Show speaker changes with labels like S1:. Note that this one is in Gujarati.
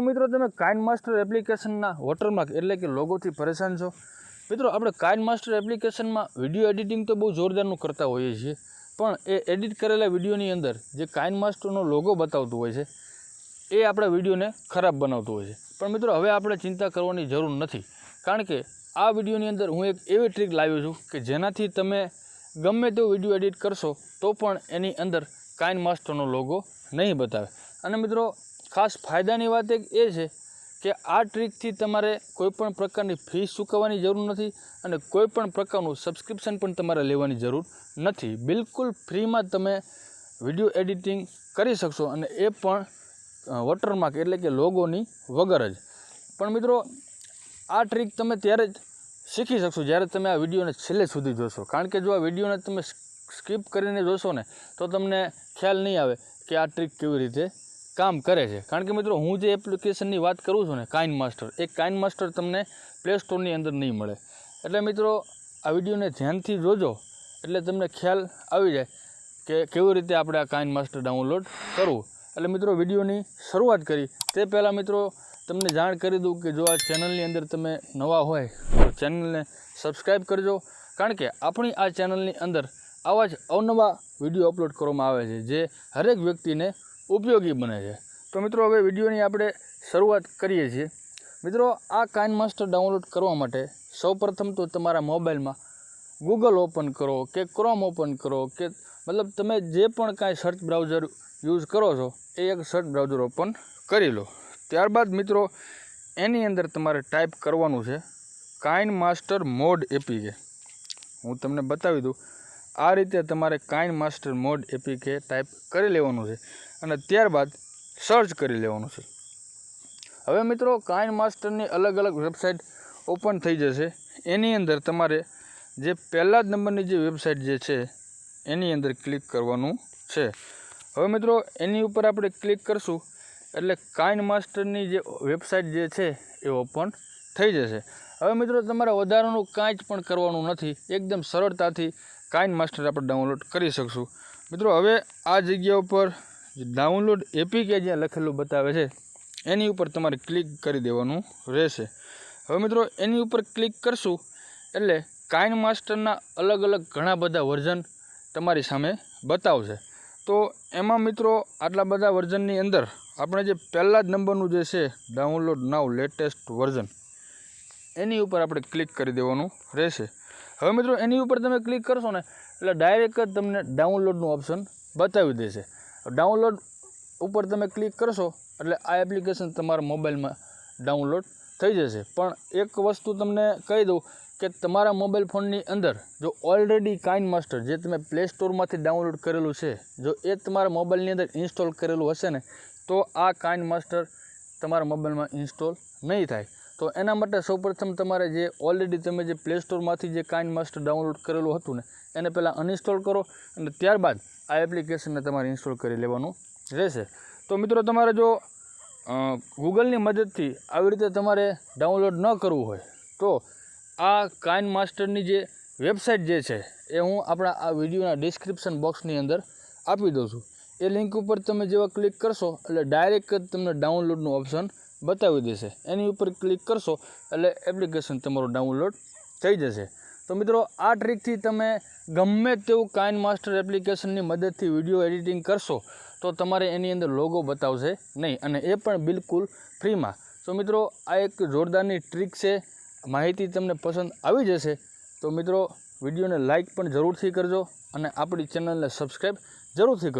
S1: મિત્રો તમે કાઇન માસ્ટર એપ્લિકેશનના વોટરમાર્ક એટલે કે લોગોથી પરેશાન છો? મિત્રો, આપણે કાઇન માસ્ટર એપ્લિકેશનમાં વીડિયો એડિટિંગ તો બહુ જોરદારનું કરતા હોઈએ છીએ, પણ એ એડિટ કરેલા વિડીયોની અંદર જે કાઇન માસ્ટરનો લોગો બતાવતું હોય છે, એ આપણા વિડીયોને ખરાબ બનાવતું હોય છે. પણ મિત્રો, હવે આપણે ચિંતા કરવાની જરૂર નથી, કારણ કે આ વિડીયોની અંદર હું એક એવી ટ્રીક લાવ્યો છું કે જેનાથી તમે ગમે તેવો વીડિયો એડિટ કરશો તો પણ એની અંદર કાઇન માસ્ટરનો લોગો નહીં બતાવે. અને મિત્રો ખાસ ફાયદાની વાત એક એ છે કે આ ટ્રીકથી તમારે કોઈપણ પ્રકારની ફી ચૂકવવાની જરૂર નથી અને કોઈપણ પ્રકારનું સબસ્ક્રિપ્શન પણ તમારે લેવાની જરૂર નથી. બિલકુલ ફ્રીમાં તમે વીડિયો એડિટિંગ કરી શકશો અને એ પણ વોટરમાર્ક એટલે કે લોગોની વગર જ. પણ મિત્રો, આ ટ્રીક તમે ત્યારે જ શીખી શકશો જ્યારે તમે આ વિડીયોને છેલ્લે સુધી જોશો. કારણ કે જો આ વિડીયોને તમે સ્કીપ કરીને જોશો ને, તો તમને ખ્યાલ નહીં આવે કે આ ટ્રીક કેવી રીતે કામ કરે છે. કારણ કે મિત્રો, હું જે એપ્લિકેશનની વાત કરું છું ને કાઇન માસ્ટર એ કાઇન માસ્ટર તમને પ્લે સ્ટોરની અંદર નહીં મળે. એટલે મિત્રો, આ વિડીયોને ધ્યાનથી જોજો, એટલે તમને ખ્યાલ આવી જાય કે કેવી રીતે આપણે આ કાઇન માસ્ટર ડાઉનલોડ કરવું. એટલે મિત્રો, વિડીયોની શરૂઆત કરી. તે પહેલાં મિત્રો, તમને જાણ કરી દઉં કે જો આ ચેનલની અંદર તમે નવા હોય, તો ચેનલને સબસ્ક્રાઈબ કરજો. કારણ કે આપણી આ ચેનલની અંદર આવા જ અવનવા વીડિયો અપલોડ કરવામાં આવે છે, જે હરેક વ્યક્તિને ઉપયોગી બને છે. તો મિત્રો, હવે વિડીયોની આપણે શરૂઆત કરીએ છીએ. મિત્રો, આ કાઇન માસ્ટર ડાઉનલોડ કરવા માટે સૌપ્રથમ તો તમારા મોબાઈલમાં ગૂગલ ઓપન કરો કે ક્રોમ ઓપન કરો કે મતલબ તમે જે પણ કાંઈ સર્ચ બ્રાઉઝર યુઝ કરો છો, એ એક સર્ચ બ્રાઉઝર ઓપન કરી લો. ત્યારબાદ મિત્રો, એની અંદર તમારે ટાઈપ કરવાનું છે કાઇન માસ્ટર મોડ એપીકે હું તમને બતાવી દઉં. આ રીતે તમારે Kine master mod APK type કરી લેવાનું છે અને ત્યારબાદ સર્ચ કરી લેવાનું છે. હવે મિત્રો કાઇન માસ્ટરની અલગ અલગ વેબસાઇટ ઓપન થઈ જશે. એની અંદર તમારે જે પહેલા જ નંબરની જે વેબસાઇટ જે છે, એની અંદર ક્લિક કરવાનું છે. હવે મિત્રો, એની ઉપર આપણે ક્લિક કરશું એટલે કાઇન માસ્ટરની જે વેબસાઇટ જે છે, એ ઓપન થઈ જશે. હવે મિત્રો, તમારે વધારાનું કાંઈ જ પણ કરવાનું નથી. એકદમ સરળતાથી કાઇન માસ્ટર આપણે ડાઉનલોડ કરી શકશું. મિત્રો, હવે આ જગ્યા ઉપર ડાઉનલોડ એપીકે જ્યાં લખેલું બતાવે છે, એની ઉપર તમારે ક્લિક કરી દેવાનું રહેશે. હવે મિત્રો, એની ઉપર ક્લિક કરશું એટલે કાઇન માસ્ટરના અલગ અલગ ઘણા બધા વર્ઝન તમારી સામે બતાવશે. તો એમાં મિત્રો, આટલા બધા વર્ઝનની અંદર આપણે જે પહેલા જ નંબરનું જે છે ડાઉનલોડ નાવ લેટેસ્ટ વર્ઝન એની ઉપર આપણે ક્લિક કરી દેવાનું રહેશે. હવે મિત્રો, એની ઉપર તમે ક્લિક કરશો ને, એટલે ડાયરેક્ટ જ તમને ડાઉનલોડનું ઓપ્શન બતાવી દેશે. ડાઉનલોડ ઉપર તમે ક્લિક કરશો, એટલે આ એપ્લિકેશન તમારા મોબાઈલમાં ડાઉનલોડ થઈ જશે. પણ એક વસ્તુ તમને કહી દઉં કે તમારા મોબાઈલ ફોનની અંદર જો ઓલરેડી કાઇન માસ્ટર જે તમે પ્લે સ્ટોરમાંથી ડાઉનલોડ કરેલું છે, જો એ તમારા મોબાઈલની અંદર ઇન્સ્ટોલ કરેલું હશે ને, તો આ કાઇન માસ્ટર તમારા મોબાઈલમાં ઇન્સ્ટોલ નહીં થાય. તો એના માટે સૌપ્રથમ તમારે જે ઓલરેડી તમે જે પ્લે સ્ટોરમાંથી જે કાઇન માસ્ટર ડાઉનલોડ કરેલું હતું ને, એને પહેલાં અનઇન્સ્ટોલ કરો અને ત્યારબાદ આ એપ્લિકેશનને તમારે ઇન્સ્ટોલ કરી લેવાનું રહેશે. તો મિત્રો તમારે જો ગૂગલની મદદથી આવી રીતે તમારે ડાઉનલોડ ન કરવું હોય, તો આ કાઇન માસ્ટરની જે વેબસાઇટ જે છે, એ હું આપણા આ વિડીયોના ડિસ્ક્રિપ્શન બોક્સની અંદર આપી દઉં છું. એ લિંક ઉપર તમે જેવા ક્લિક કરશો એટલે ડાયરેક્ટ જ તમને ડાઉનલોડનું ઓપ્શન બતાવી દેશે. એની ઉપર ક્લિક કરશો એટલે એપ્લિકેશન તમારું ડાઉનલોડ થઈ જશે. તો મિત્રો, આ ટ્રીકથી તમે ગમે તેવું કાઇન માસ્ટર એપ્લિકેશનની મદદથી વીડિયો એડિટિંગ કરશો, તો તમારે એની અંદર લોગો બતાવશે નહીં અને એ પણ બિલકુલ ફ્રીમાં તો મિત્રો, આ એક જોરદારની ટ્રીક છે. માહિતી તમને પસંદ આવી જશે. તો મિત્રો વિડીયોને લાઇક પણ જરૂરથી કરજો અને આપણી ચેનલને સબસ્ક્રાઈબ જરૂરથી કરજો.